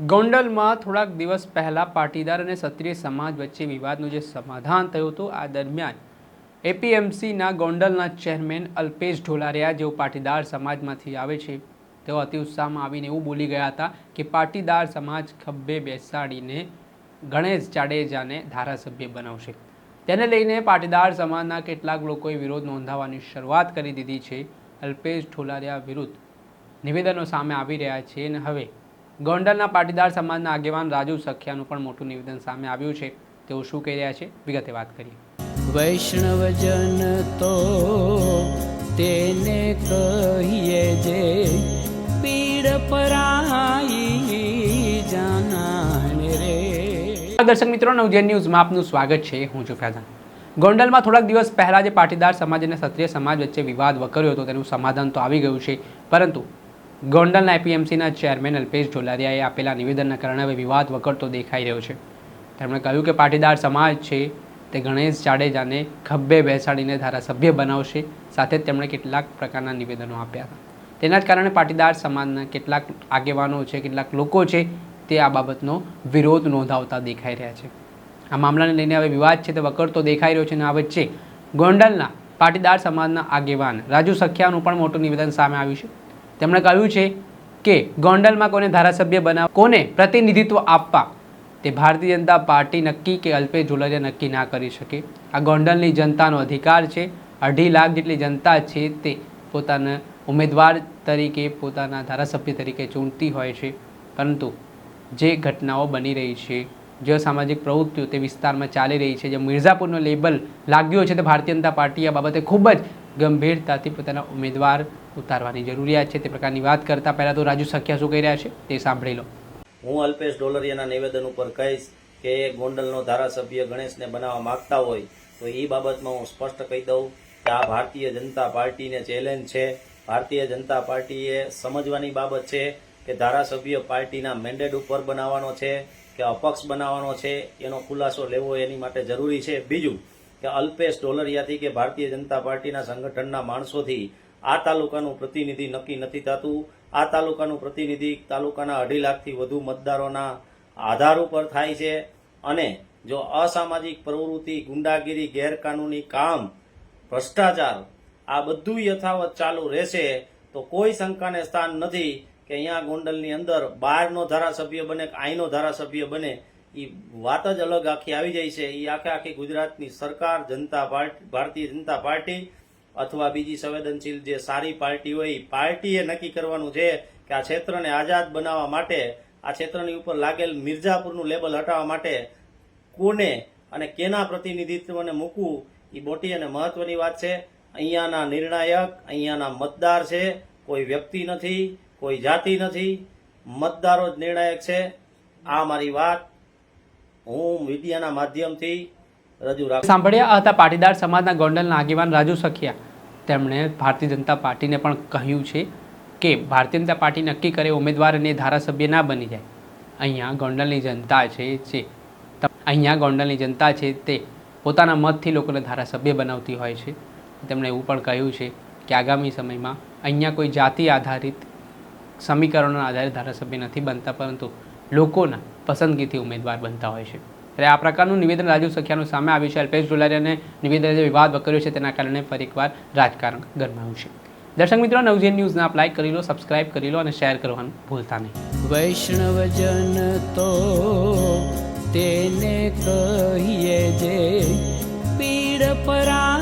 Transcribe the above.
ગોંડલમાં થોડાક દિવસ પહેલાં પાટીદાર અને ક્ષત્રિય સમાજ વચ્ચે વિવાદનું જે સમાધાન થયું હતું, આ દરમિયાન એપીએમસીના ગોંડલના ચેરમેન અલ્પેશ ઢોલારિયા, જેઓ પાટીદાર સમાજમાંથી આવે છે, તેઓ અતિ ઉત્સાહમાં આવીને એવું બોલી ગયા હતા કે પાટીદાર સમાજ ખભે બેસાડીને ગણેશ જાડેજાને ધારાસભ્ય બનાવશે. તેને લઈને પાટીદાર સમાજના કેટલાક લોકોએ વિરોધ નોંધાવવાની શરૂઆત કરી દીધી છે. અલ્પેશ ઢોલારિયા વિરુદ્ધ નિવેદનો સામે આવી રહ્યા છે અને હવે ગોંડલના પાટીદાર સમાજના આગેવાન રાજુ સખિયાનું પણ મોટું નિવેદન સામે આવ્યું છે. તેઓ શું કહી રહ્યા છે? વિગતે વાત કરીએ. વૈષ્ણવજન તો તેને કહીએ જે પીડ પરાઈ જાનાને રે. દર્શક મિત્રો નવજેન ન્યૂઝમાં આપનું સ્વાગત છે. હું છું ફૈઝાન. ગોંડલમાં થોડાક દિવસ પહેલાં જે પાટીદાર સમાજ અને ક્ષત્રિય સમાજ વચ્ચે વિવાદ વકર્યો હતો તેનું સમાધાન તો આવી ગયું છે. પરંતુ ગોંડલના એપીએમસીના ચેરમેન અલ્પેશ ઢોલારિયાએ આપેલા નિવેદનના કારણે હવે વિવાદ વકરતો દેખાઈ રહ્યો છે. તેમણે કહ્યું કે પાટીદાર સમાજ છે તે ગણેશ જાડેજાને ખભે બેસાડીને ધારાસભ્ય બનાવશે. સાથે જ તેમણે કેટલાક પ્રકારના નિવેદનો આપ્યા હતા. તેના જ કારણે પાટીદાર સમાજના કેટલાક આગેવાનો છે, કેટલાક લોકો છે તે આ બાબતનો વિરોધ નોંધાવતા દેખાઈ રહ્યા છે. આ મામલાને લઈને હવે વિવાદ છે તે વકરતો દેખાઈ રહ્યો છે અને આ વચ્ચે ગોંડલના પાટીદાર સમાજના આગેવાન રાજુ સખિયાનું પણ મોટું નિવેદન સામે આવ્યું છે. તેમણે કહ્યું છે કે ગોંડલમાં કોને ધારાસભ્ય બનાવ કોને પ્રતિનિધિત્વ આપવા? તે ભારતીય જનતા પાર્ટી નક્કી કે અલ્પેશ ઝુલરિયા નક્કી ના કરી શકે. આ ગોંડલની જનતાનો અધિકાર છે. અઢી લાખ જેટલી જનતા છે તે પોતાના ઉમેદવાર તરીકે, પોતાના ધારાસભ્ય તરીકે ચૂંટતી હોય છે. પરંતુ જે ઘટનાઓ બની રહી છે, જે સામાજિક પ્રવૃત્તિઓ તે વિસ્તારમાં ચાલી રહી છે, જે મિર્ઝાપુરનો લેબલ લાગ્યો છે તે ભારતીય જનતા પાર્ટી આ બાબતે ખૂબ જ ગંભીરતાથી પોતાના ઉમેદવાર ઉતારવાની જરૂરિયાત છે તે પ્રકારની વાત કરતાં પહેલાં તો રાજુ સખ્યા શું કહી રહ્યા છે તે સાંભળી લો. હું અલ્પેશ ડોલરિયાના નિવેદન ઉપર કહીશ કે ગોંડલનો ધારાસભ્ય ગણેશને બનાવવા માગતા હોય તો એ બાબતમાં હું સ્પષ્ટ કહી દઉં કે આ ભારતીય જનતા પાર્ટીને ચેલેન્જ છે. ભારતીય જનતા પાર્ટીએ સમજવાની બાબત છે કે ધારાસભ્ય પાર્ટીના મેન્ડેટ ઉપર બનાવવાનો છે, કે અપક્ષ બનાવવાનો છે, એનો ખુલાસો લેવો એની માટે જરૂરી છે. બીજું કે અલ્પેશ ડોલરિયાથી કે ભારતીય જનતા પાર્ટીના સંગઠનના માણસોથી આ તાલુકાનું પ્રતિનિધિ નક્કી નથી થતું. આ તાલુકાનું પ્રતિનિધિ તાલુકાના અઢી લાખથી વધુ મતદારોના આધાર ઉપર થાય છે અને જો અસામાજિક પ્રવૃત્તિ, ગુંડાગીરી, ગેરકાનૂની કામ, ભ્રષ્ટાચાર, આ બધું યથાવત ચાલુ રહેશે, તો કોઈ શંકાને સ્થાન નથી કે અહીંયા ગોંડલની અંદર બહારનો ધારાસભ્ય બને કે અહીંનો ધારાસભ્ય બને એ વાત જ અલગ આખી આવી જાય છે. એ આખે આખી ગુજરાતની સરકાર, જનતા પાર્ટી, ભારતીય જનતા પાર્ટી અથવા બીજી સંવેદનશીલ જે સારી પાર્ટી હોય એ પાર્ટીએ નક્કી કરવાનું છે કે આ ક્ષેત્રને આઝાદ બનાવવા માટે, આ ક્ષેત્રની ઉપર લાગેલ મિર્ઝાપુરનું લેબલ હટાવવા માટે કોને અને કેના પ્રતિનિધિત્વને મૂકવું એ મોટી અને મહત્વની વાત છે. અહીંયાના નિર્ણાયક, અહીંયાના મતદાર છે. કોઈ વ્યક્તિ નથી, કોઈ જાતિ નથી. મતદારો જ નિર્ણાયક છે. આ મારી વાત હું મીડિયાના માધ્યમથી રજૂ રાખ સાંભળ્યા હતા પાટીદાર સમાજના ગોંડલના આગેવાન રાજુ સખિયા. તેમણે ભારતીય જનતા પાર્ટીને પણ કહ્યું છે કે ભારતીય જનતા પાર્ટી નક્કી કરે ઉમેદવાર અને ધારાસભ્ય ના બની જાય. અહીંયા ગોંડલની જનતા છે જે અહીંયા ગોંડલની જનતા છે તે પોતાના મતથી લોકોને ધારાસભ્ય બનાવતી હોય છે. તેમણે એવું પણ કહ્યું છે કે આગામી સમયમાં અહીંયા કોઈ જાતિ આધારિત સમીકરણોના આધારે ધારાસભ્ય નથી બનતા, પરંતુ લોકોના પસંદગીથી ઉમેદવાર બનતા હોય છે. ત્યારે આ પ્રકારનું નિવેદન રાજુ સખિયાનું સામે આવ્યું છે. અલ્પેશ ડોલારિયાને નિવેદન જે વિવાદ વકર્યો છે તેના કારણે ફરી એકવાર રાજકારણ ગરમાયું છે. દર્શક મિત્રો, નવજીવન ન્યૂઝને આપ લાઇક કરી લો, સબસ્ક્રાઇબ કરી લો અને શેર કરવાનું ભૂલતા નહીં. વૈષ્ણવજન તો તેને કહીએ જે પીડ પરાઈ